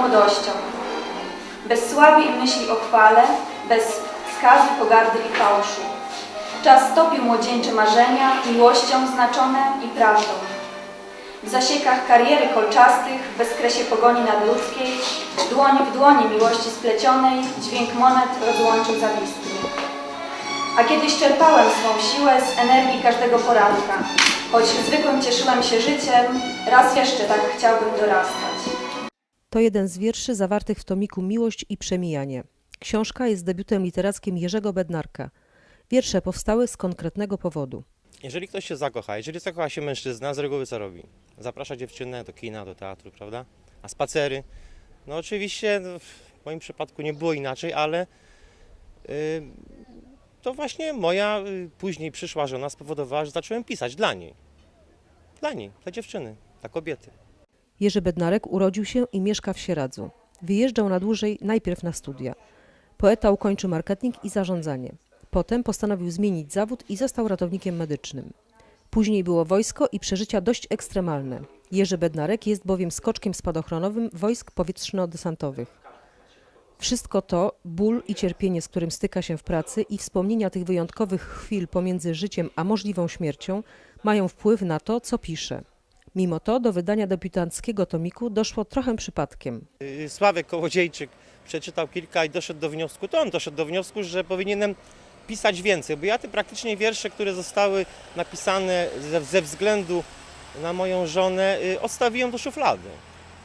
młodością. Bez sławy i myśli o chwale, bez skazy, pogardy i fałszu. Czas topił młodzieńcze marzenia miłością znaczone i prawdą. W zasiekach kariery kolczastych, w bezkresie pogoni nadludzkiej, dłoń w dłoni miłości splecionej, dźwięk monet rozłączył zawistnie. A kiedyś czerpałem swą siłę z energii każdego poranka. Choć zwykłym cieszyłem się życiem, raz jeszcze tak chciałbym dorastać. To jeden z wierszy zawartych w tomiku Miłość i Przemijanie. Książka jest debiutem literackim Jerzego Bednarka. Wiersze powstały z konkretnego powodu. Jeżeli ktoś się zakocha, jeżeli zakocha się mężczyzna, z reguły co robi? Zaprasza dziewczynę do kina, do teatru, prawda? A spacery? No oczywiście no, w moim przypadku nie było inaczej, ale y, to właśnie moja y, później przyszła żona spowodowała, że zacząłem pisać dla niej. Dla niej, dla dziewczyny, dla kobiety. Jerzy Bednarek urodził się i mieszka w Sieradzu. Wyjeżdżał na dłużej najpierw na studia. Poeta ukończył marketing i zarządzanie. Potem postanowił zmienić zawód i został ratownikiem medycznym. Później było wojsko i przeżycia dość ekstremalne. Jerzy Bednarek jest bowiem skoczkiem spadochronowym wojsk powietrzno-desantowych. Wszystko to, ból i cierpienie, z którym styka się w pracy i wspomnienia tych wyjątkowych chwil pomiędzy życiem a możliwą śmiercią, mają wpływ na to, co pisze. Mimo to do wydania debiutanckiego tomiku doszło trochę przypadkiem. Y, Sławek Kołodziejczyk przeczytał kilka i doszedł do wniosku, to on doszedł do wniosku, że powinienem pisać więcej, bo ja te praktycznie wiersze, które zostały napisane ze, ze względu na moją żonę, y, odstawiłem do szuflady.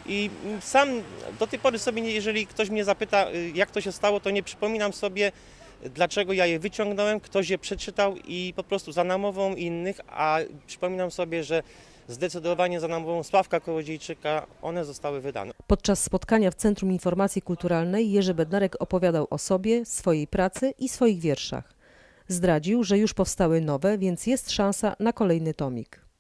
I mm, sam do tej pory sobie, jeżeli ktoś mnie zapyta, y, jak to się stało, to nie przypominam sobie, dlaczego ja je wyciągnąłem, ktoś je przeczytał i po prostu za namową innych, a przypominam sobie, że zdecydowanie za namową Sławka Kołodziejczyka one zostały wydane. Podczas spotkania w Centrum Informacji Kulturalnej Jerzy Bednarek opowiadał o sobie, swojej pracy i swoich wierszach. Zdradził, że już powstały nowe, więc jest szansa na kolejny tomik.